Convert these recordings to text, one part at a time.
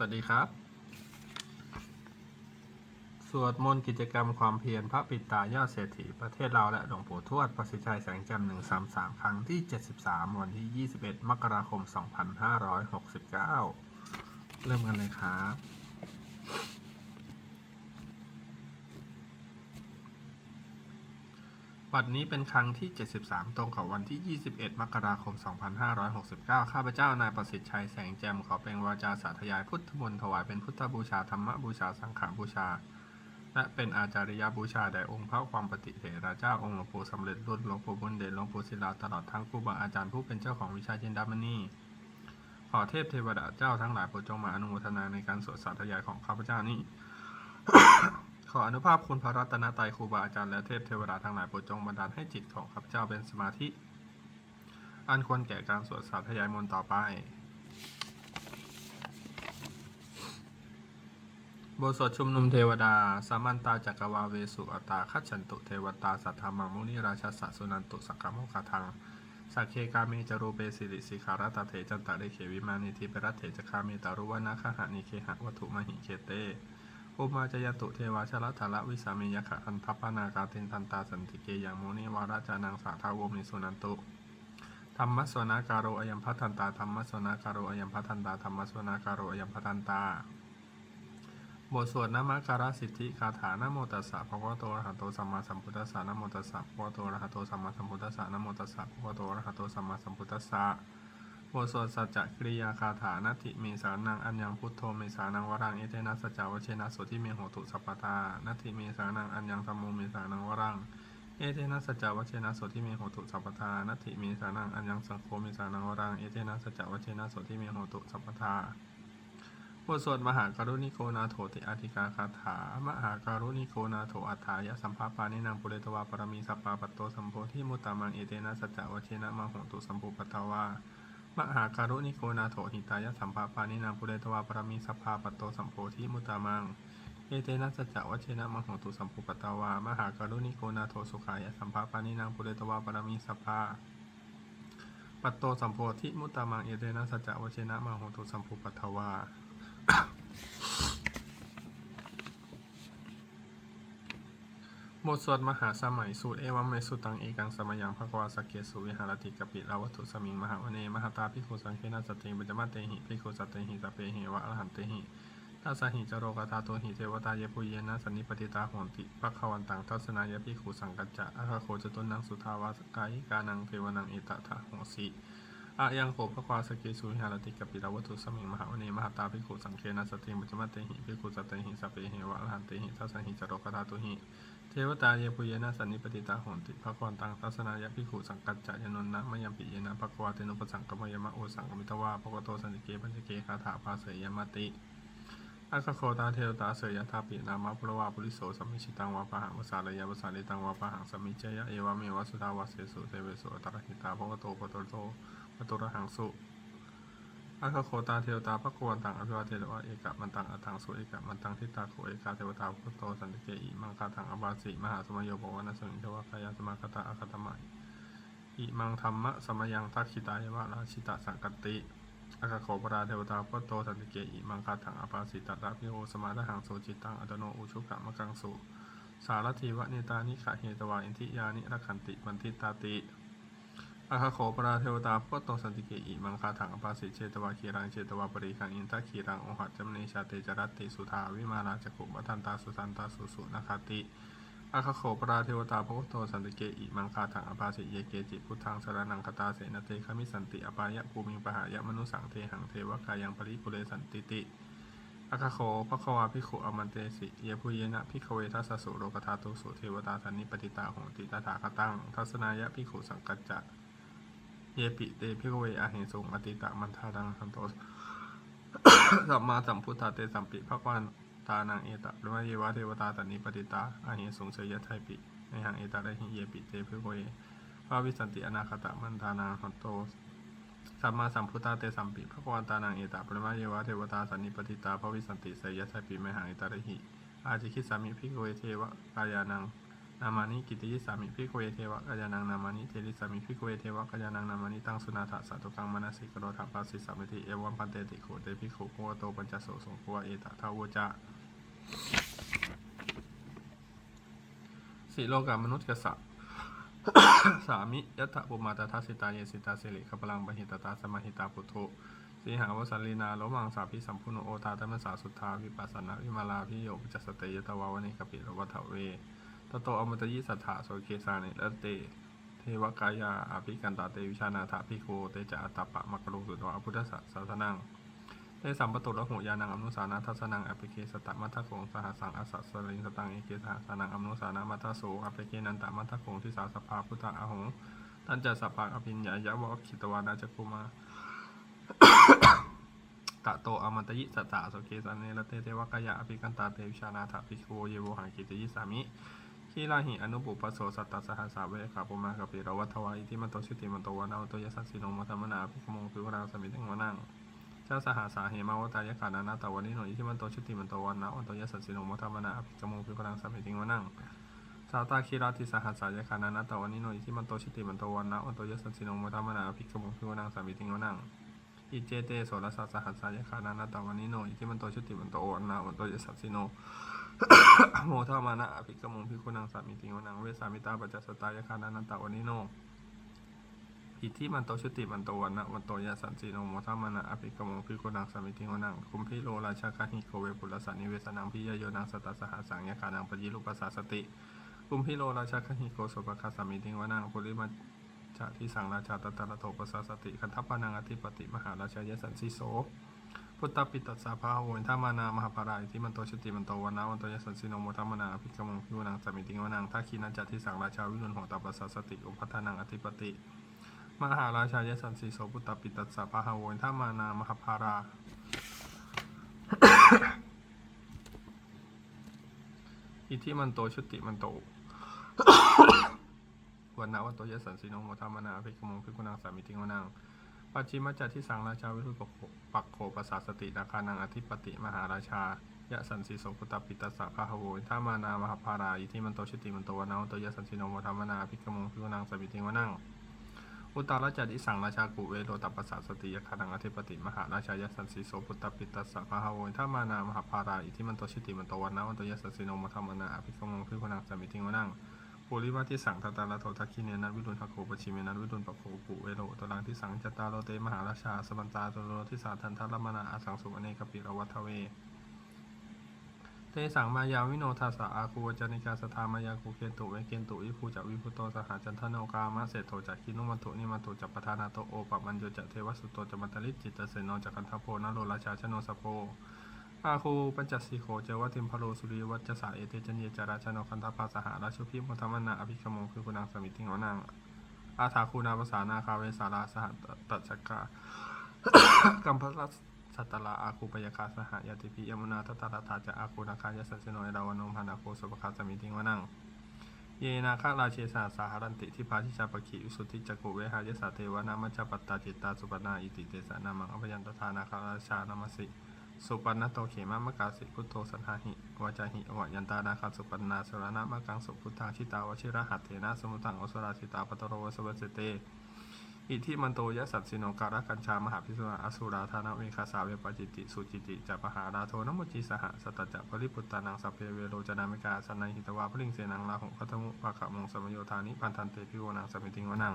วัสดีครับ สวดมนต์กิจกรรมความเพียรพระปิตายอดเศรษฐีประเทศเราและหลวงปู่ทวดประสิทธิ์ชัยแสงแจ่มสามครั้งที่เจ็ดสิบสามวันที่ยี่สิบเอ็ดมกราคมสองพันห้าร้อยหกสิบเก้าเริ่มกันเลยครับ วันนี้เป็นครั้งที่ 73 ตรงกับวันที่ 21 มกราคม 2569 ข้าพเจ้านายประสิทธิ์ชัยแสงแจ่มขอเป็นวาจาสาธยายพุทธมนต์ถวายเป็นพุทธบูชาธรรมบูชาสังฆบูชา และเป็นอาจาริยบูชาแด่องค์พระความปฏิเถระเจ้าองค์หลวงปู่สำเร็จรุ่นหลวงปู่บุญเดชหลวงปู่ศิลาตลอดทั้งครูบาอาจารย์ผู้เป็นเจ้าของวิชาจินดามณีขอเทพเทวดาเจ้าทั้งหลายโปรดจงมาอนุโมทนาในการสวดสาธยายของข้าพเจ้านี้ ขออนุภาพคุณพระรัตนตรัยครูบาอาจารย์และเทพเทวดาทั้งหลายโปรดจงบันดาลให้จิตของข้าพเจ้าเป็นสมาธิ อันควรแก่การสวดสาธยายมนต์ต่อไป บทสวดชุมนุมเทวดา สามันตาจักรวาเวสุอัตตาคัจฉันตุเทวตา สัทธามังมุนิราชสสะสุนันตุสักกะโมคาทังสักเคกาเมจารูเปสิริสิขารตเถจันตะเรเขวิมานิธิเปรัตเถจคาเมตารุวนาคหะนิเคหะวัตุมหิเคเต อุมาจยตุเทวาชละทละวิสามียขะอันทัพพนากาเตนทันตาสันติเกยังโมนิวาราจานังสาทาวมิสุนันตุธรรมสวนาการโรอยัมพัทันตาธรรมสวนาการโรอยัมพัทันตาธรรมสวนาการโรอยัมพัทันตาบทสวดนามการสิทธิคาถานะโมตัสสะภะคะวะโตอะระหะโตสัมมาสัมพุทธัสสะนะโมตัสสะภะคะวะโตอะระหะโตสัมมาสัมพุทธัสสะนะโมตัสสะภะคะวะโตอะระหะโตสัมมาสัมพุทธัสสะ บทสวดสัจจะกริยาคาถานาทิเมสานังอัญญังพุทโธเมสานังวรังเอเตนะสัจจวเชนะโสทิเมโหตุสัพพตานาทิเมสานังอัญญังธัมโมเมสานังวรังเอเทนะสัจจวเชนะโสทิเมโหตุสัพพทานัตถิเมสานังอัญญังสังโฆเมสานังวรังเอเทนะสัจจวเชนะโสทิเมโหตุสัพพทาบทสวดมหากรุณิโกนาโถติอธิกาคาถามหากรุณิโกนาโถอัฏฐายะสัมภาปานินางปุเรตวาปรมีสัปปาปัตโตสัมโพธิมุตตามังเอเตนะสัจจวัชเชนะมโหตุสัมปุปตตวา มหาการุณิโกนาโถหิตายะสัมภาปานินาปุเรตวาปรมีสภาปัตโตสัมโพธิมุตตามัง เอเตนะสัจจวัชเชนะมโหตุสัมปุปตาวามหาการุณิโกนาโถสุขายะสัมภาปานินาปุเรตวาปรมีสภาปัตโตสัมโพธิมุตตามังเอเตนะสัจจวัชเชนะมโหตุสัมปุปตาวา บทสวดมหาสมัยสูตรเอวัมเมสุตังเอกังสมยังภควาสเกสุวิหารติกปิลาวัตุสมิงมหาวเนมหาตาพิคุสังเคนะสตติปัจมาเตหิพิคุสัตเตหิสเปหิวะอรหันเตหิทัสหิจโรกธาโตหิเทวตาเยปุเยนะสันนิปติตาโหนติปัคขวันตังทัศนายพิขูสังกัจจะอาคาโคจตุนังสุทาวาสกายกานังเทวนังเอตถะหสีอายังโขภควาสเกสุวิหารติกปิลาวัตุสมิงมหาวเนมหาตาพิขูสังเคนะสติมัจมัตเตหิพิขูสัตเตหิสเปหิวะอรหันเตหิทัสหิจโรกธาโตหิ เทวตาเยปุเยนะสันนิปติตาโหติปัควันตังทัศนายพิขูสังกัจจะยนนนะมยัมปิเยนะปัควาเตนุปสังกมยมะโอสังกมิตวาปกโตสันติเกปัญจเกคาถาภาเสยยมติอาคโคตาเทวตาเสยยะทาปินามาพระวาปุริโสสัมมิชิตังวาปะหังวสาลยะวสาลิตังวาปะหังสัมมิเจยะเอวะเมวะสุทาวาเสสุเทเวสุอัตระหิตาภวโตปโตโตปโตระหังสุ อาคาโคตาเทวตาพระกวนตังอภิวาเทวะเอกะมันตังอัตังสุเอกะมันตังทิตาโคเอกาเทวตาพุทโตสันติเกอิมังคาทังอบาสิมหาสมัยโยบวานะสุนิเทวะกายสมาคตาอาคตมะอิมังธรรมะสมยังทักขิตายวะราชิตะสังกติอาคาโขปราเทวตาพุทโตสันติเกอิมังคาถังอปาสิตตะพิโอสมาทหังโสจิตังอัตโนอุชุกะมะกังสุสารทีวะเนตานิขะเฮตวาอินทิยานิรักขันติมันทิตาติ อาคาโขปราเทวตาพุทโตสันติเกอิมังคาถังอปาสิเชตวาคีรังเชตวาปริคังอินทคีรังโอหัจจมเนชาเตจรัตติสุธาวิมาราจกุมัทันตาสุสันตาสุสุนาคาติอาคาโขปราเทวตาพุทโตสันติเกอิมังคาถังอปาสิเยเกจิพุทธังสารนังคตาเสนเตคมิสันติอปายะภูมิปหายะมนุสังเทหังเทวกายังปริปุเรสันติติอาคาโขภควาภิขุอมันเตสิเยพุเยนะภิขเวทัสสุโรกธาตุสุเทวตาสันนิปติตาโหติตถาคตังทัศนายะภิขุสังกัจจะ ยปิเตภิกเวอาเหสุงอติตะมันทาดังสันโตสัมมาสัมพุทธาเตสัมปิภควันตานังเอตะหรือว่าเยวะเทวตาตันนิปติตาอาเหสุงเสยยะไทปิในหังเอตะได้หิเยปิเตภิกเวพระวิสันติอนาคตะมันทานังหันโตสัมมาสัมพุทธาเตสัมปิภควานตานังเอตาปริมาเยวะเทวตาสันนิปติตาภวิสันติเสยยะไทปิไมหังเอตาระหิอาจิคิสามิภิกเวเทวะกายานัง นามานิกิติยิสามิพิกเวเทวะกัจจานังนามานิเทริสามิพิกเวเทวะกัจจานังนามานิตังสุนาถสัตตุกังมนัสสิกโรธาปัสสิสัมมิติเอวัมปันเตติโขเตพิกขุโควโตปัญจโสสงโควเอตทาวจะสีโลกามนุษย์กษัตริย์สามิยัตถปุมาตทัสิตาเยสิตาสิริขปลังปหิตตาสมาหิตาปุถุสีหาวสัลลีนาโลมังสาพิสัมพุโนโอตาธรรมสาสุทธาวิปัสสนาวิมาลาพิโยปจัสสเตยตวาวนิกปิรวัฏเว ตโตอมตยิสัทธาโสเคสานิละเต เทวกายาอภิกันตาเตวิชานาถาภิโคเตจะอัตตปะมักกะโลสุตวะพุทธศาสนังเตสัมปตุระหุยานังอนุสานาทัสนังอภิเคสตมัทธโขงสหสังอสัสสลิงสตังเอเกสหสนังอนุสานามัทธโสอภิเคนันตมัทธโขงที่สาสภาพุทธะอหงตันจะสัพพะอภิญญายะวะคิตวานาจกุมาตะโตอมันตยิสัตตะโสเคสันเนระเตเทวกายะอภิกันตาเตวิชานาถาภิโวเยโวหังกิติยิสามิ ขีลาหิอนุปุปโสสัตตสหัสสาเวขาปุมากับปิรวัฏวาอิทิมันโตชุติมันโตวานาโตยสัสสิโนมัตมนาภิกขมงภิวราสมิตังวนังเจ้าสหาสสาเหมาวตายขานานาตวันนี้หน่อยที่มันโตชุติมันโตวันนะวันโตยสัสสิโนมทัมนาภิกมงพิกรังสัมภิติงวนังสาวตาคีราติสหัสสายขานานาตวันนี้หน่อยที่มันโตชุติมันโตวันนะวันโตยสัสสิโนมทัมนาภิกมงพิกรังสัมภิติงวนังอิเจเตโสรสัสสหัสสายขานานาตวันนี้หน่อยที่มันโตชุติมันโตวันนะวันโตยสัสสิโน โมทัมนาอภิกมงพิกรังสัมภิติงวนังเวสามิตาปัจจสตายขานานาตวันนี้โนอิทธิมันโตชุติมันโตวันนะวันโตยะสันติโนโมทัมานะอภิกรมงพิโกนังสามิติงวนังคุมพิโลราชาคาหิโกเวปุรสันนิเวสนังพิยโยนังสตัสสหสังยคานังปยิรูปสาสติคุมพิโลราชาคาหิโกสุปคาสามิติงวนังปุริมาชาที่สังราชาตตระโตปัสสาสติคันทัปปานังอธิปติมหาราชายสันสิโส พุทธปิตัสสาภาโวนทามานามหาภาราอิทธิมันโตชุติมันโตวันนะวันโตยสันสิโนโมทัมมนาภิกรมงพิโกนังสามิติงวนังทักขีนันจัตที่สังราชาวิรุณโหตปสาสติอุปัฏฐานังอธิปติมหาราชายสันสีโสปุตตปิตัสสะพะหาโวนท่ามานามหาภารา อิทิมันโตชุติมันโตวันนาวันโตยสันสีนโมธามนาภิกขมงภิกขุนังสามิติงวนัง ปัจจิมัจจที่สังราชาวิรุปโขปักโขปัสสาสตินาคานังอธิปติมหาราชายะสันสีโสปุตตปิตัสสะพะหโวนท่ามานามหาภาราอิทิมันโตชุติมันโตวนาวโตยสันสีโนโมธามนาภิกขมงภิกนังสมิติงวนังอุตตรจัดิสังราชากุเวโรตัปปสสสติยคานังอธิปติมหาราชายสันสีโสปุตตปิตัสสะพะหโวนทามานามหาภาราอิทิมันโตชิติมันโตวนนะวันโตยสัสสิโนมัทมนาอภิกมงพิพนังสมิติงวนัง ปุริวัติสังทัตตาลโททักขิเนนันวิรุณหโคปชิเมนันวิรุณปโคกุเวโรตรังที่สังจตาโรเตมหาราชาสมันตาตโรทิสาทันทัลมนาอสังสุอเนกปิรวัฏเวเตสังมายาวิโนทัสสะอาคูวจนิกาสทามายาคูเคนตุเวเคนตุวิภูจักวิพุโตสหจันทนโนกามะเศรษโตจักคินุมันตุนิมันตุจักปทานาโตโอปะมันโยจักเทวสุโตจัมัตลิจิตตเสโนจักกันทโพนโรราชาชโนสโพ อาคูปัญจสีโขเจวติมพโลสุริวัจจสาเอเตจันเยจาราชโนคันทภาสหาราชุพิมุธรรมนาอภิคมงคือคุณังสมิติงวนังอาถาคูนาภาษานาคาเวสาราสหตัจกากัมพลัสสัตตลาอาคูปยาคาสหายาติปิยมุนาทัตตาราธาจะอาคูนาคายสัสโนเอราวโนภานาโคสุปคาสมิติงวนังเยนาคาราเชสาสาหรันติที่พาชิชาปคิอุสุทธิจักุเวหายสาเทวนามัจจปัตตาจิตตาสุปนาอิติเตสนามังอภยันตทานาคาราชานามสิ สุปันนโตเขมามะกาสิพุทโธสันหาหิวาจาหิอวยันตานาคาสุปันนาสรณะมะกังสุพุทธาชิตาวชิระหัตเถนะสมุตังอสราชิตาปตโรวสวัสเต อิทิมันโตยะสัตสิโนการะกัญชามหาพิสุนาอสุราธานาเวคาสาเวปจิติสุจิติจะปหาราโทนมุจิสหสัตจะปริปุตตานังสัพเพเวโรจนามิกาสนัยหิตวาพลิงเสนังลาหงพัทมุปะขะมงสมโยธานิพันธันเตพิโวนังสมิติงวนัง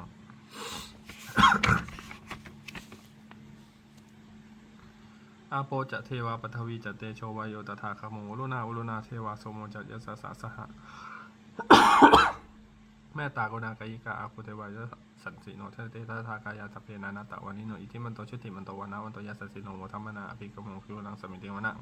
อาโปจะเทวาปทวีจะเตโชวายโยตถาคโมวรุณาวรุณาเทวาโสมจะยะสสะสหะแม่ตากรุณากายิกาอาคุเทวายะสันสิโนเทเตตถากายาตเพนานาตะวันนิโนอิทิมันโตชุติมันโตวันนาวันโตยะสัสสิโนโมทัมมนาอภิกรมงคิวนังสมิติวนัง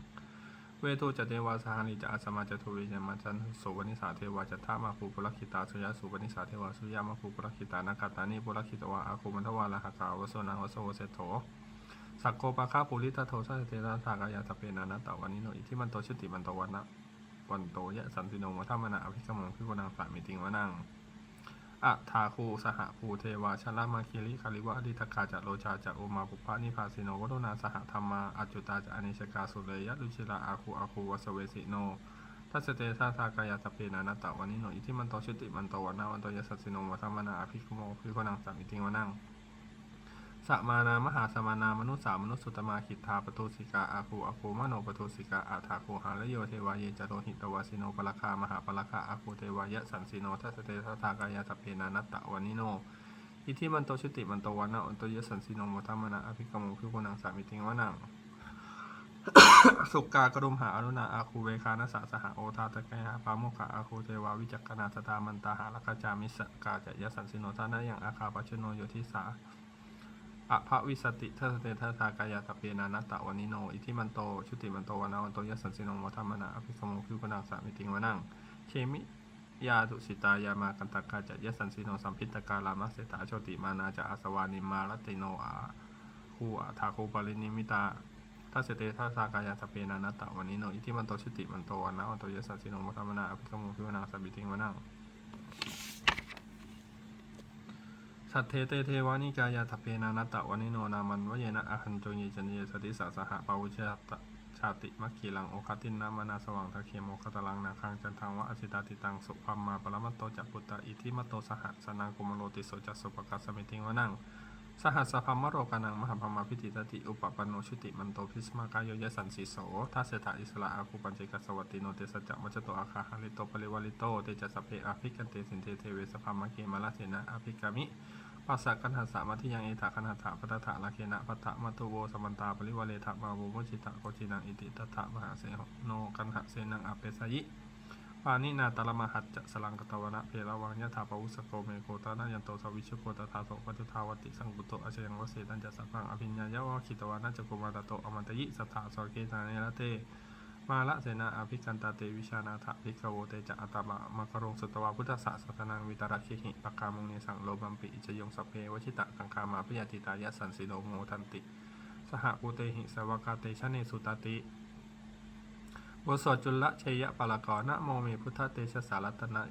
เวทุจเทวาสหานิจะอาสมาจะทุเวจมัจันโสวนิสาเทวาจัตถามาภูปุรคิตาสุยาสุวนิสาเทวาสุยามาภูปุรคิตานาคาตานิปุรคิตวาอาคุมันทวาลาหกาวโสนังวโสวเสโถ สักโกปะคาปุริตโทสัสเตระทากายาตเพนานาตะวันนิโนอิทิมันโตชุติมันโตวันนะวันโตยะสันติโนมทัมมนาอภิกรมงพิโกนังสามิติงวนังอะทาคูสหภูเทวาชลามาคิริคาริวะอดิทกาจะโลชาจะโอมาปุปะนิพาสิโนวโรนาสหธรรมาอจุตาจะอเนชกาสุเลยะลุชิลาอาคูอาคูวัสเวสิโนทัสเตทาทากายาตเปนานาตะวันนิโนอิทิมันโตชุติมันโตวันนาวันโตยะสัสสิโนวัฒมนาอภิคุโมภิโคนังสามิติงวนัง สมานามหาสมานามนุสามนุสสุตมาขิทธาปตุสิกาอาคูอาคูมโนปตุสิกาอาทาคูหาลโยเทวาเยจโรหิตวาสิโนปะลคามหาปะลคาอาคูเทวายะสันสิโนทัสเตทาทากายาตเปนานาตตะวันิโนอิทิมันโตชุติมันโตวันนะอันโตยสันสิโนโมทัมมนะอภิกรรมพิกุนังสามิติงวะนังสุกากรุมหาอรุณาอาคูเวคานะสะสหโอทาตะกหาปาโมขะอาคูเทวาวิจักกนาสตามันตาหาลกจามิสกาจะยสันสิโนทานะยังอาคาปัชโนโยทิสา อภวิสติเทสเตทัสากายาตเปนานัตตะวันิโน อิทิมันโต ชุติมันโตวันนะอันโตยสันสิโนโมทัมมนะอภิกรรมพิกุนังสามิติงวะนังเคมิยาตุสิตายามากันตกาจะยสันสิโนสัมพิตกาลามัสเสตาโชติมานาจะอาสวานิมาลติโนอาคูอาทาคูปรินิมิตาทัสเตทัสากายาสเปนานัตตะวันนี้โนอิทิมันโตชิติมันโตวันนะวันโตยสันสิโนมัทมนาอภิกรมพิวนาสัมบิติงวนัง สัทเทเตเทวานิกายาทเปนานัตตะวันิโนนามันวเยนะอาคันโจเยจันเยสติสะสหปาวุชยตะชาติมัคคีลังโอคตินนามานาสว่างทะเคโมคตลังนาคังจันทังวะอสิตาติตังสุพัมมาปรมัตโตจักปุตตะอิทิมัตโตสหสนังกุมโลติโสจัสสุปกัสสมิติงวนังสหัสสพัมมโรกานังมหาพมาพิติตติอุปปันโนชุติมันโตพิสมากายโยยสันสีโสทัสเสถาอิสระอาคูปัญเจกสวัตติโนเตสจักมัจโตอาคาหาลิโตปริวาลิโตเตจัสสเพอาภิกันเตสินเทเทเวสพัมมะเกมาลาเสนะอาภิกามิ ปัสสะกันหัสสะมัทิยังเอถากันหัสสะปัตถะลาเคนะปัตถะมัตุโวสมันตาปริวาเลถะมาโวมุจิตะโกจินังอิติตัทธะมหาเสหโนกันหะเสนังอเปสยิปานินาตาลมหัจจะสลังกตวนะเพลวังยะถาปวุสโกเมโกตานายันโตสวิชุโกตถาโสปัจจุทาวติสังกุโตอาชยังวเสตันจะสัพพังอภิญญายะวะคิตวานะจโกมาตโตอมันตยิสัทธาสเกตาเนระเต มาละเสนาอภิกันตาเตวิชานาถภิกขโวเตจะอัตตะมะกรงสุตวาพุทธศาสตนังวิตรคิหิปกามงเนสังโลบัมปิอิจยงสเพ วชิตะกังคามาพิยติตายะสันสิโนโมทันติ สหปุเตหิสวากาเตชะเนสุตติบทสวดจุลเชยะปะละกอนะโมเมพุทธเตชะสารตนะ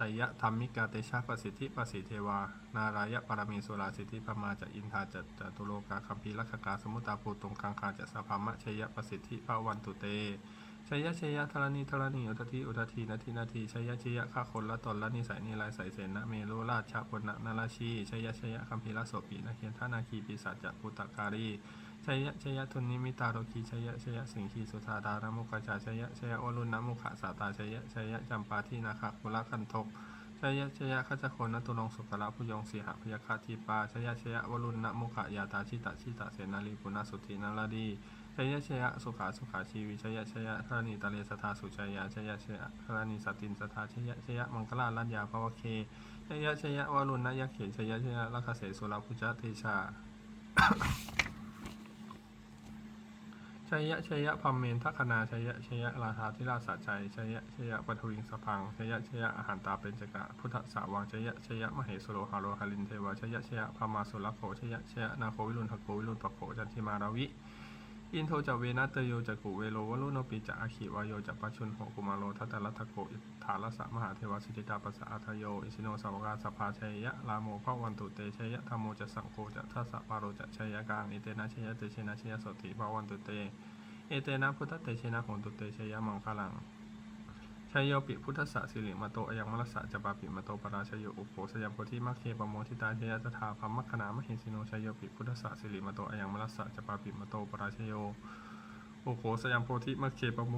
ตยะธรรมิกาเตชะประสิทธิประสิทธิเทวา นารายะปรมีสุราสิทธิพมาจะอินทาจะจตุโลกาคัมภีลักกาสมุตตาภูตุงคังคาจะสภามะชยะประสิทธิภาวันตุเตชยะชยะธรณีธรณีอุทธิอุทธินาทีนาทีชยะชยะข้าคนละตนละนิสัยนิลายใสเสนะเมโลราชชะพนะนาราชีชยะชยะคัมภีรโสปีนาเคียนท่านาคีปีศาจจะปุตตะการี ชยะชยะทุนนิมิตาโรคีชยะชยะสิงคีสุธาดารมุขจาชยะชยะวรุณนมุขะสาตาชยะชยะจำปาที่นาคกุลคันทกชยะชยะขจโคนตุลงสุกละพุยงเสีหพยาคาทีปาชยะชยะวรุณนมุขะยาตาชิตะชิตะเสนาลีปุณสุธีนาลาดีชยะชยะสุขาสุขาชีวิชยะชยะธรณีตะเลสทาสุชยะชยะชยะธรณีสตินสทาชยะชยะมังคลาลัญญาภวเคชยะชยะวรุณนยเขชยะชยะลัคเสสุรพุจเตชา ชยยะชัยยะพัมเมนทัคนาชัยยะชัยยะราชาธิราชาชัยชัยยะชัยยะปทวิงสพังชัยยะชัยยะอาหารตาเป็นจกะพุทธสาวังชัยยะชัยยะมเหสโรหาโรหาลินเทวาชัยยะชัยยะพามาสุลโขชัยยะชัยยะนาโควิรุณทโกวิรุณปะโขจันทิมาราวิ อินโทจะเวนัตโยจากุเวโลวลุโนปิจะอาคิวายโยจะปัชชุนโหกุมาโรทัตตะรัตโกอิฐาลสะมหาเทวสิทธิกาปัสสะอัทโยอิสิโนสาวกาสภาชัยยะลาโมภวันตุเตชัยยะธรรมโมจะสังโฆจะทัสสะปาโรจะชัยยะกางอิเตนะชัยยะเตชนะชัยยะสติภวันตุเตเอเตนะพุทธเตชนะโหนตุเตชัยยะมังคลัง ชยโยปิพุทธสสะสิริมาโตอยังมรสะจะปาปิมาโตปราชยโยอุปโภสยามโพธิมัคเคปโมทิตาชยตถาพัมมัคคณามหิสิโนชยโยปิพุทธสสะสิริมาโตอยังมรสะจะปาปิมาโตปราชยโยอุปโภสยามโพธิมัคเคปโม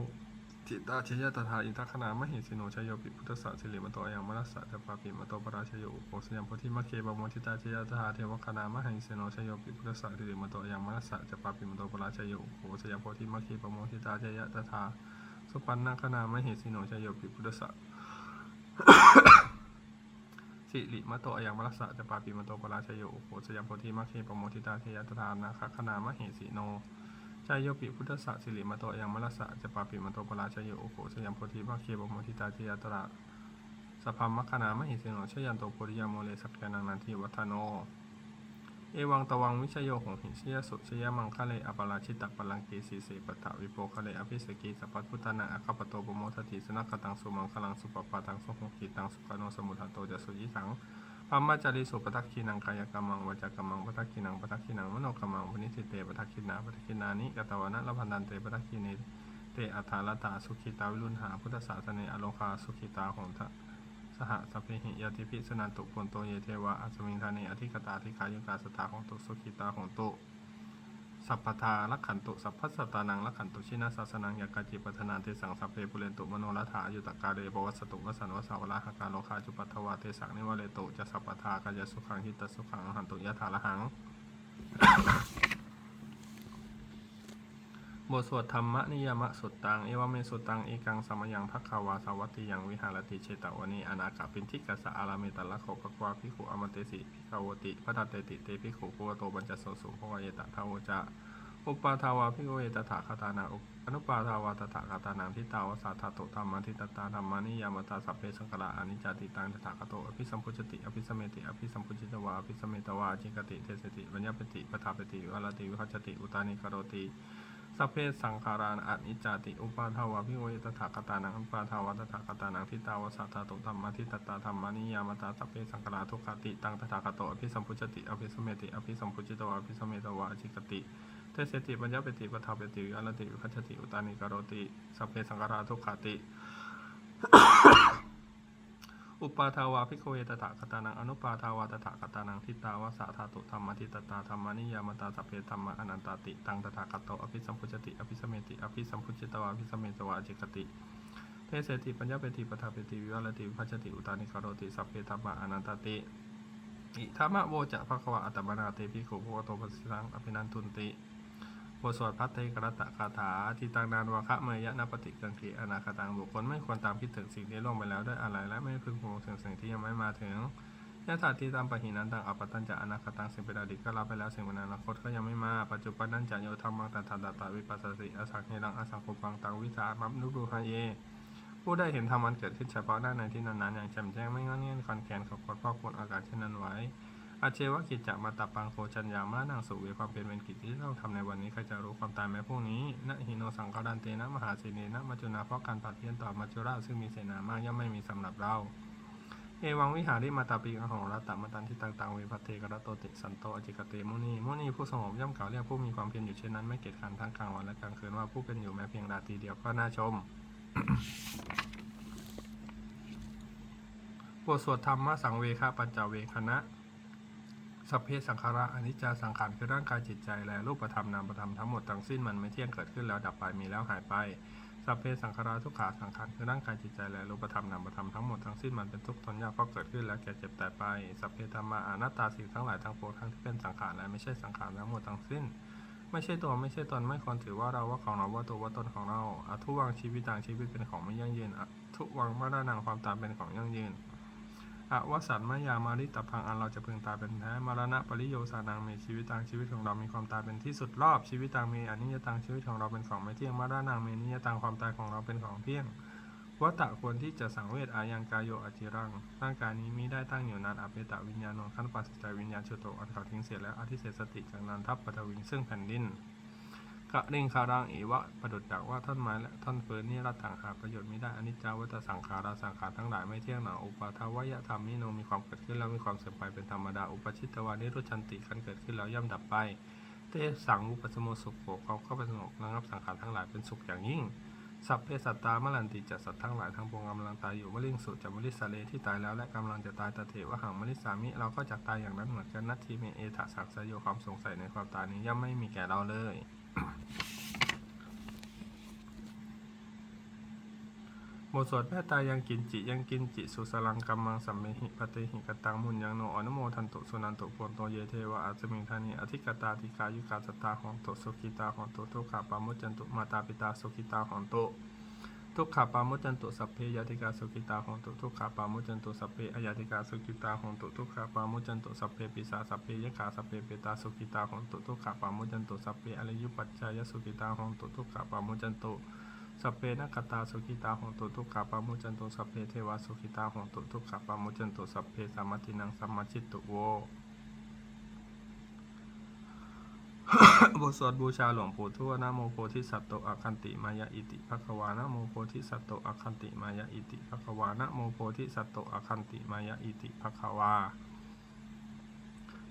ทิตาเชยตถาอินทคณามหิสิโนชยโยปิพุทธสสะสิริมาโตอยังมรสะจะปาปิมาโตปราชยโยอุปโภสยามโพธิมัคเคปโมทิตาชยตถาเทวคณามหิสิโนชยโยปิพุทธสสะสิริมาโตอยังมรสะจะปาปิมาโตปราชยโยอุปโภสยามโพธิมัคเคปโมทิตาชยตถา ปันนาคณามหิสิโนชยโยปิพุทธะสิริมะโตอายังมรัสสะจะปาปิมะโตปราชยโยอุโภสยามโพธิมัคเคปโมทิตาเทยตถานาคคณามหิสิโนชายโยปิพุทธะสิริมะโตอายังมรัสสะจะปาปิมะโตปราชยโยอุโภสยามโพธิมัคเคปโมทิตาเทยตถาสพัมมัคคณามหิสิโนชยันโตโพธิยาโมเลสักแกนังนันทิวัฒโน เอวังตวังวิชโยของหิชยสุชยมังคะเลอปราชิตตปลังเกสีเสปตะวิโปคะเลอภิสกีสัพพพุทธนาอคปโตปโมทติสนักตังสุมังคลังสุปปาตังสุขกิตังสุขโนสมุทโตจะสุยิสังปัมมาจาริสุปทักขีนังกายกรรมังวจากรรมังปทักขีนังปทักขีนังมโนกรรมังวนิสิเตปทักขีนาปทักขีนานิกตวนะละพันตันเตปทักขีเนเตเตอัฏฐารตาสุขิตาวิรุณหาพุทธศาสเนอโลคาสุขิตาของทะ สหสัพเพหิยติพิสนันตุปุนโตเยเทวะอัสมิงธาเนอธิกตาธิคายุกาสตาของตุสุขิตาของตุสัพพทาลักขันตุสัพพัสตานังลักขันตุชินาศาสนังยากาจิปัฏนาเตสังสัพเพปุเรนตุมโนรัฐายุตกาเรปวัสสตุวสันวสาวราหการโลคาจุปัทวาเตสังนิวเรตุจะสัพพทากายสุขังหิตสุขังหันตุยะถาละหัง บทสวดธรรมนิยมะสุตตัง เอวเมสุตตัง เอกังสมยังพักขาวาสาวัตติยังวิหารติเชตวนีอนาคาปินทิกัสสะอาราเมตละโขปกวาภิขุอมเตสิภิขาวติพระตัตเตติเตภิขุภูวโตบัญจโสสุภวเยตทาวจะอุปาทาวาภิโกเวตถาคตานาอุอนุปาทาวาตถาคตานังทิตาวสาธาโตธรรมทิตตาธรรมานิยามตาสัพเพสังกระอานิจจติตังตถาคโตอภิสัมพุจติอภิสมเมติอภิสัมพุจิตวาอภิสมเมตวาจิกติเทสติวัญญปติปทาปติวิหารติวิหจติอุตานิกโรติ สัพเพสังขารานอนิจจติ อุปาทาวาภิกขเวตถาคตานังอุปาทาวาตถาคตานังทิตาวสาธาโตธรรมทิตตาธรรมานิยามตาสัพเพสังขาราทุกติตังตถาคโตอภิสัมพุจติอภิสมเมติอภิสัมพุจิตวาอภิสมเมตวาจิกติเทเสติปัญญาปติปทาปติวิอรติวิคัจติอุตานิกรติสัพเพสังขาราทุกติ อุปาทาวาภิกขเวตถาคตานังอนุปาทาวาตถาคตานังทิตาวสาธาตุธรรมทิตตาธรรมานิยามตาสเพธรรมอนันตติตังตถาคตโตอภิสัมพุจติอภิสมเมติอภิสัมพุจิตวาอภิสมเมตวาจิกติเทเสติปัญญาเปติปทาเปติวิวรติวิคัจฉติอุตานิกโรติสัพเพธรรมอนันตติอิธรรมะโวจะภควะอัตมนาเตภิกขุภวโตปัสสังอภินันทุนติ บทสวดพัทเทกรตะคาถาทิตังนานวะคะเมยะนปฏิกังคีอนาคตังบุคคลไม่ควรตามคิดถึงสิ่งที่ล่วงไปแล้วด้วยอะไรและไม่พึงพงถึงสิ่งที่ยังไม่มาถึงยะถาที่ตามปะหินันตังอปตันจะอนาคตังสิ่งเป็นอดีตก็รับไปแล้วสิ่งเป็นอนาคตก็ยังไม่มาปัจจุบันนั้นจะโยธรรมังตันทันตตาวิปัสสสิอสังเฮรังอสังคุปังตังวิสามัมนุรูหะเยผู้ได้เห็นธรรมันเกิดขึ้นเฉพาะหน้าในที่นั้นๆอย่างแจ่มแจ้งไม่งอนเงียนคอนแคนขอบกดพอควรอากาศเช่นนั้นไว้ อาเชวะกิจจะมาตับปังโคจัญญามานังสุเวความเป็นเป็นกิจที่ต้องทำในวันนี้ใครจะรู้ความตายแม้พรุ่งนี้นะหิโนสังกรันเตนะมหาเสนนะมัจจุนาเพราะการปัดเพี้ยนต่อมัจจุราชซึ่งมีเสนามากย่อมไม่มีสำหรับเรา เอวังวิหาริมาตาปีกังของรัตตมตันที่ต่างๆเวพัเทกรัตโตติสันโตอจิกเตมุนีมุนีผู้สงบย่อมกล่าวเรียกผู้มีความเพียรอยู่เช่นนั้นไม่เกียจคันทั้งกลางวันและกลางคืนว่าผู้เป็นอยู่แม้เพียงราตรีเดียวก็น่าชมบทสวดธรรมะสังเวคะปัญจเวคณะ สัพเพสังขาระอนิจจาสังขารคือร่างกายจิตใจและรูปธรรมนามธรรมทั้งหมดทั้งสิ้นมันไม่เที่ยงเกิดขึ้นแล้วดับไปมีแล้วหายไปสัพเพสังขาราทุกขาสังขารคือร่างกายจิตใจและรูปธรรมนามธรรมทั้งหมดทั้งสิ้นมันเป็นทุกข์ทนยากเพราะเกิดขึ้นแล้วแก่เจ็บตายไปสัพเพธรรมาอนัตตาสิ่งทั้งหลายทั้งปวงทั้งที่เป็นสังขารและไม่ใช่สังขารทั้งหมดทั้งสิ้น ไม่ใช่ตัวไม่ใช่ตนไม่ควรถือว่าเราว่าของเราว่าตัวว่าตนของเราอทุวังชีวิตต่างชีวิตเป็นของไม่ยั่งยืนอทุวังมรณังความตายเป็นของยั่งยืน อวสัตมายามาริตพังอันเราจะพึงตายเป็นแท้มรณะปริโยสานังมีชีวิตต่างชีวิตของเรามีความตายเป็นที่สุดรอบชีวิตต่างมีอนิจตังชีวิตของเราเป็นของไม่เที่ยงมรณะมีนิจตังความตายของเราเป็นของเที่ยงวัตตะควรที่จะสังเวชอายังกายโยอจิรังร่างกายนี้มิได้ตั้งอยู่นานอเปตะวิญญาณนขั้นปัสจัยวิญญาณชุโตอันเขาทิ้งเสียแล้วอธิเศษสติจากนันทัพปฐวิงซึ่งแผ่นดินะเร่งคารังอีวะประดุจจากว่าท่อนไม้และท่อนเฟิร์นนี่รัตถังหาประโยชน์ไม่ได้อนิจจาวัตสังขาราสังขารทั้งหลายไม่เที่ยงหนาอุปาทวยธรรมนิโนมีความเกิดขึ้นแล้วมีความเสื่อมไปเป็นธรรมดาอุปชิตวานิรุชันติขันเกิดขึ้นแล้วย่อมดับไปเตสังอุปสมโมสุขโขความเข้าไปสงบระงับสังขารทั้งหลายเป็นสุขอย่างยิ่งสัพเพสัตตามลันติจัดสัตว์ทั้งหลายทั้งปวงกำลังตายอยู่มลิงสุจัมลิสาเลที่ตายแล้วและกำลังจะตายตะเถวะหังมลิสามิเราก็จะตายอย่างนั้นเหมือนกันนัตทีเมเอถะสักสยโยความสงสัยในความตายนี้ย่อมไม่มีแก่เราเลย บทสวดแม่ตายังกินจิยังกินจิสุสลังกัมมังสัมเมหิปฏิหิกตังมุนยังโนอนุโมทันตุสุนันตุปนโตเยเทวะอาจมิงธานิอธิกตาธิกายุกาสตาของตุสุขิตาของตุทุกขาปามุจันตุมาตาปิตาสุขิตาของตุ ทุกขาปามุจจันตุสัพเพยาติกาสุขิตาของตุทุกขาปามุจจันตุสัพเพอยาติกาสุขิตาของตุทุกขาปามุจจันตุสัพเพปิสาสัพเพยขาสัพเพเปตาสุขิตาของตุทุกขาปามุจจันตุสัพเพอริยุปัจจายสุขิตาของตุทุกขาปามุจจันตุสัพเพนักตาสุขิตาหงตุทุกขาปามุจจันตุสัพเพเทวาสุขิตาหงตุทุกขาปามุจจันตุสัพเพสามัตินังสัมมาชิตตุโว บทสวดบูชาหลวงปู่ทวดนะโมโพธิสัตโตอคันติมายะอิติภควานะโมโพธิสัตโตอคันติมายะอิติภควานะโมโพธิสัตโตอคันติมายะอิติภควา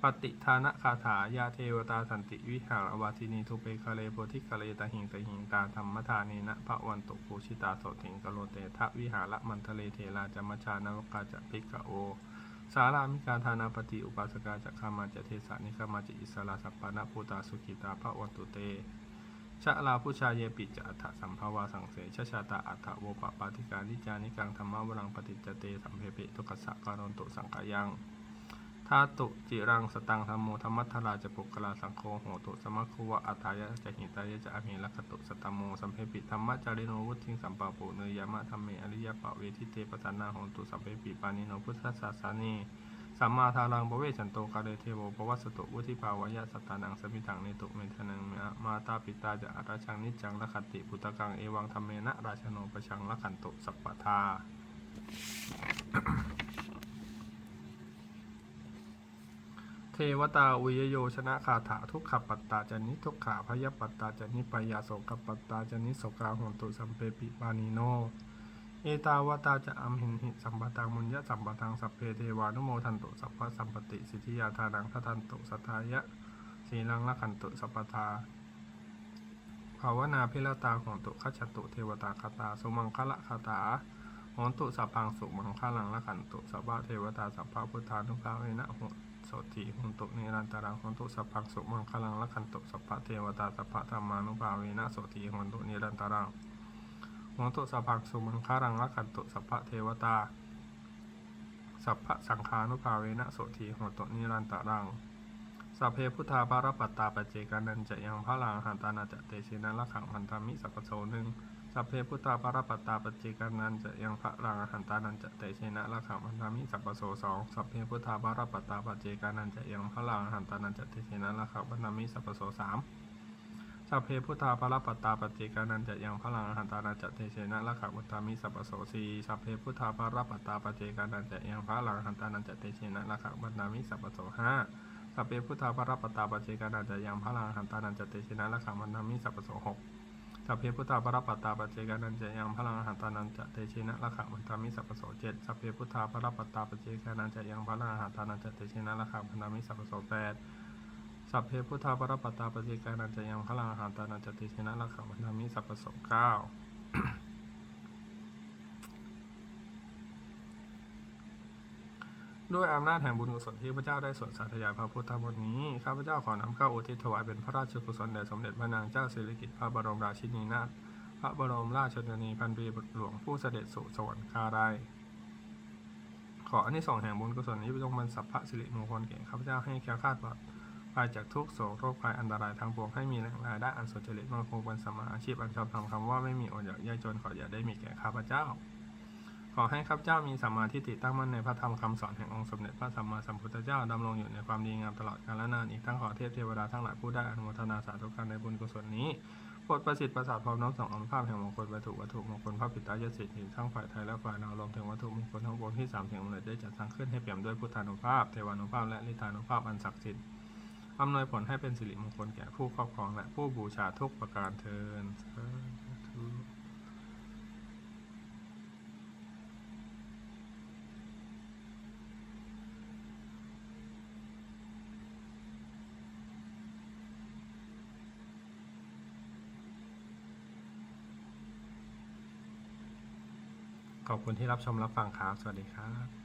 ปฏิทานะคาถายาเทวตาสันติวิหารวาทินีทุเปคะเลโพธิคะเลตหิงตหิงตาธรรมทานีนะพระวันตุปูชิตาโสถิงกโลเตทะวิหารมันทะเลเทราจมัชชานวกาจะพิกะโอ สารามิกาธานาปฏิอุปาสกาจะขามาจะเทสานิคามาจะอิสราสัปปานะภูตาสุขิตาพระวันตุเตชะลาผู้ชายเยปิจะอัฏฐสัมภาวาสังเสชะชาตาอัฏฐโวปปาติกานิจานิกังธรรมะวรังปฏิจเตสัมเพปิทุกขสะการนตุสังกายัง ทาตุจิรังสตังธรรมโมธรรมัทราจะปุกลาสังโฆโหตุสมัคคุวะอัฏายะจะหิตายะจะอเมลักขตุสตตมโมสัมเพปิธรรมะจาริโนวุติงสัมปะปุเนยามะธรรมเมอริยปะเวทิเตปะทานาโหตุสัมเพปิปานิโนพุทธศาสานีสัมมาทารังปเวชันโตกาเลเทโวปวัสตุวุธิภาวายะสตานังสมิทังเนตุเมทนังมาตาปิตาจะอาราชังนิจังละขันติปุตตะกังเอวังธรรมเมนะราชโนปชังละขันตุสัพพทา เทวตาอุยโยชนะคาถาทุกขปัตตาจานิทุกขาพยปัตตาจานิปยาโสกปัตตาจานิโสกาหนตุสัมเปปิปานิโน เอตาวตาจะอัมหินหิสัมปตังมุญยะสัมปตังสัพเพเทวานุโมทันตุสัพพะสัมปติสิทธิยาทานังทัทันตุสัทายะสีลังละขันตุสัพพทาภาวนาพิรตาของตุขัจจตุเทวตาคาตาสุมังคละคาถาหนตุสัพพังสุมังคลังละขันตุสัพพะเทวตาสัพพะพุทธานุภาเวนะหโส ติโหนตุเนรันตารังโหนตุสัพพังสุมังคลังละขันตุสัพพะเทวตาสัพพะธรรมานุภาเวนะโสติโหนตุเนรันตารังโหตุสัพพังสุมังคารังละขันตุสัพพะเทวตาสัพพะสังฆานุภาเวนะโสทีโหตุนิรันตะรังสัพเพพุทธาปารปัตตาปเจกานันจะยังพระลังหันตานาจะเตชินะละขังพันธามิสัพพโสหนึ่ง สัพเพพุทธาปารปัตตาปเจกานันจะยังพระลังอหันตานันจะเตชนะละขังพันธามิสัพพโสสองสัพเพพุทธาปารปัตตาปเจกานันจะยังพระลังอหันตานันจะเตชนะละขังพันธามิสัพพโสสามสัพเพพุทธาภรปัตตาปฏิกานันจะยังพลังหันตานาจะเตเชนะละขะวุตามิสัพพโสสีสัพเพพุทธาภรปัตตาปฏิกานันจะยังพลังหันตานันจะเตเชนะละขะวุตามิสัพพโสห้าสัพเพพุทธาภรปัตตาปฏิกานันจะยังพลังหันตานันจะเตเชนะละขะวุตามิสัพพโสหก สัพเพพุทธาปรปัตตาปฏิกานันจะยังพลังอาหารตานันจะเตชินะละขะมันตามิสัพโสเจ็ดสัพเพพุทธาปรปัตตาปฏิกานันจะยังพลังอาหารตานันจะเตชินะละขะมันตามิสัพโสแปดสัพเพพุทธาปรปัตตาปฏิกานันจะยังพลังอาหารตานันจะเตชินะราคะมันตามิสัพพโสเก้า ด้วยอำนาจแห่งบุญกุศลที่พระเจ้าได้สวดสาธยายพระพุทธมนต์นี้ ข้าพเจ้าขอนำข้าอุทิศถวายเป็นพระราชกุศลแด่สมเด็จพระนางเจ้าสิริกิติ์พระบรมราชินีนาถ พระบรมราชชนนีพันปีหลวงผู้เสด็จสู่สวรรคาลัยขออันนี้ส่งแห่งบุญกุศลนี้จงเป็นสัพพะสิริมงคลแก่ข้าพเจ้าให้แค้วคลาดปลอดภัยจากทุกโศกโรคภัยอันตรายทั้งปวงให้มีแหล่งรายได้อันสุจริตมั่นคงเป็นสมมาอาชีพอันชอบธรรมคำว่าไม่มีอดอยากยากจนขออย่าได้มีแก่ข้าพเจ้า ขอให้ข้าพเจ้ามีสัมมาทิฏฐิตั้งมั่นในพระธรรมคำสอนแห่งองค์สมเด็จพระสัมมาสัมพุทธเจ้าดำรงอยู่ในความดีงามตลอดกาลนานอีกทั้งขอเทพเทวดาทั้งหลายผู้ได้อนุโมทนาสาธุการในบุญกุศลนี้โปรดประสิทธิ์ประสาทพร้อมน้อมส่งอนุภาพแห่งมงคลวัตถุวัตถุมงคลพระปิตายสิทธิ์ทั้งฝ่ายไทยและฝ่ายลาวรวมถึงวัตถุมงคลทั้งปวงที่สามสิ่งอำนวยได้จัดสร้างขึ้นให้เปี่ยมด้วยพุทธานุภาพเทวานุภาพและลิธานุภาพอันศักดิ์สิทธิ์อำนวยผลให้เป็นสิริมงคลแก่ผู้ครอบครองและผู้บูชาทุกประการเทินสาธุ ขอบคุณที่รับชมรับฟังครับ สวัสดีครับ